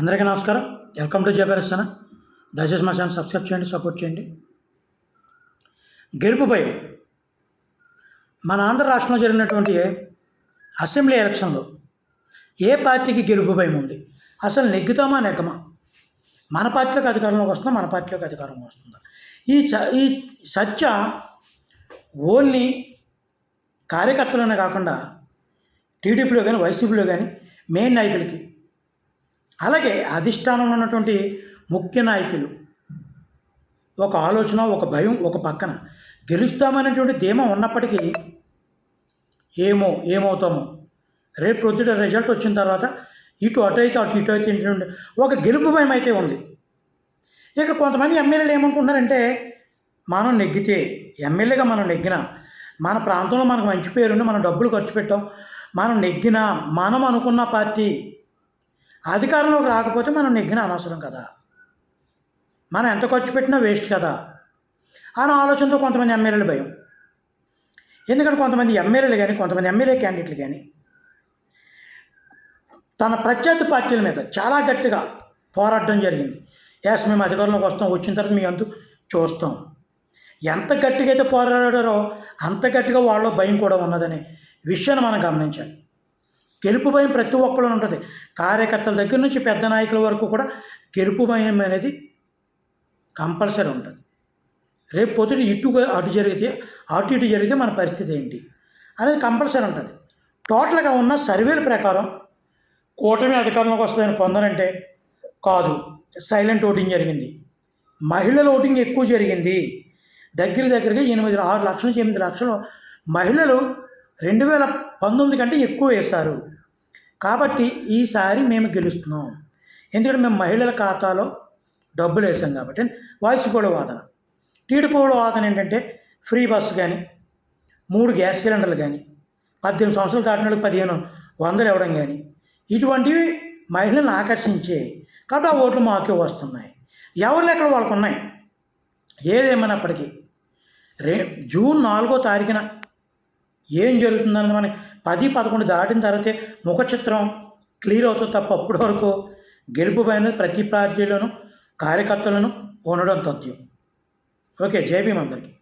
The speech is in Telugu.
అందరికీ నమస్కారం. వెల్కమ్ టు జయపరిస్తాన దయచేసి మా ఛానల్ సబ్స్క్రైబ్ చేయండి సపోర్ట్ చేయండి. గెలుపు భయం మన ఆంధ్ర రాష్ట్రంలో జరిగినటువంటి అసెంబ్లీ ఎలక్షన్లో ఏ పార్టీకి గెలుపు భయం ఉంది? అసలు నెగ్గుతామా నెగ్గమా? మన పార్టీలోకి అధికారంలోకి వస్తుందా మన పార్టీలోకి అధికారంలోకి వస్తుందా? ఈ చ ఈ చర్చ ఓన్లీ కార్యకర్తలోనే కాకుండా టీడీపీలో కానీ వైసీపీలో కానీ మెయిన్ నాయకులకి అలాగే అధిష్టానంలో ఉన్నటువంటి ముఖ్య నాయకులు. ఒక ఆలోచన ఒక భయం ఒక పక్కన. గెలుస్తామనేటువంటి ధీమా ఉన్నప్పటికీ ఏమో ఏమవుతామో. రేపు ప్రొద్దుట రిజల్ట్ వచ్చిన తర్వాత ఇటు అటు అయితే అటు ఇటు అయితే ఇటు ఒక గెలుపు భయం అయితే ఉంది. ఇక్కడ కొంతమంది ఎమ్మెల్యేలు ఏమనుకుంటున్నారంటే మనం నెగ్గితే ఎమ్మెల్యేగా మనం నెగ్గినా. మన ప్రాంతంలో మనకు మంచి పేరుండి మనం డబ్బులు ఖర్చు పెట్టాం. మనం నెగ్గినా మనం అనుకున్న పార్టీ అధికారంలోకి రాకపోతే మనం నెగ్గిన అనవసరం కదా. మనం ఎంత ఖర్చు పెట్టినా వేస్ట్ కదా. అనే ఆలోచనతో కొంతమంది ఎమ్మెల్యేలు భయం. ఎందుకంటే కొంతమంది ఎమ్మెల్యేలు కానీ కొంతమంది ఎమ్మెల్యే క్యాండిడేట్లు కానీ తన ప్రత్యర్థి పార్టీల మీద చాలా గట్టిగా పోరాడడం జరిగింది. ఎస్ మేము అధికారంలోకి వస్తాం వచ్చిన తర్వాత మీ అందు చూస్తాం. ఎంత గట్టిగా అయితే పోరాడారో అంత గట్టిగా వాళ్ళలో భయం కూడా ఉన్నదనే విషయాన్ని మనం గమనించాలి. గెలుపు భయం ప్రతి ఒక్కళ్ళు ఉంటుంది. కార్యకర్తల దగ్గర నుంచి పెద్ద నాయకుల వరకు కూడా గెలుపు భయం అనేది కంపల్సరీ ఉంటుంది. రేపు పొద్దుట ఇటు అటు జరిగితే అటు ఇటు జరిగితే మన పరిస్థితి ఏంటి అనేది కంపల్సరీ ఉంటుంది. టోటల్గా ఉన్న సర్వేల ప్రకారం కూటమి అధికారంలోకి వస్తుందని పొందనంటే కాదు. సైలెంట్ ఓటింగ్ జరిగింది. మహిళల ఓటింగ్ ఎక్కువ జరిగింది. దగ్గర దగ్గరగా ఎనిమిది ఆరు లక్షల నుంచి ఎనిమిది లక్షలు మహిళలు రెండు వేల పంతొమ్మిది కంటే ఎక్కువ వేశారు. కాబట్టి ఈసారి మేము గెలుస్తున్నాం. ఎందుకంటే మేము మహిళల ఖాతాలో డబ్బులు వేసాం కాబట్టి. వాయిస్ పోల వాదన. టీడీపోడు వాదన ఏంటంటే ఫ్రీ బస్సు కానీ మూడు గ్యాస్ సిలిండర్లు కానీ పద్దెనిమిది సంవత్సరాలు దాటిన వాళ్ళకి పదిహేను వందలు ఇవ్వడం కానీ ఇటువంటివి మహిళలను ఆకర్షించే కాబట్టి ఆ ఓట్లు మాకే వస్తున్నాయి. ఎవరి లెక్కలు వాళ్ళకు ఉన్నాయి ఏదేమైనప్పటికీ రే జూన్ నాలుగో తారీఖున ఏం జరుగుతుందని మనకి పది పదకొండు దాటిన తర్వాతే ముఖ చిత్రం క్లియర్ అవుతుంది తప్ప అప్పటి వరకు గెలుపు పైన ప్రతి పార్టీలోనూ కార్యకర్తలను ఉండడం తథ్యం. ఓకే జేబీ అందరికీ.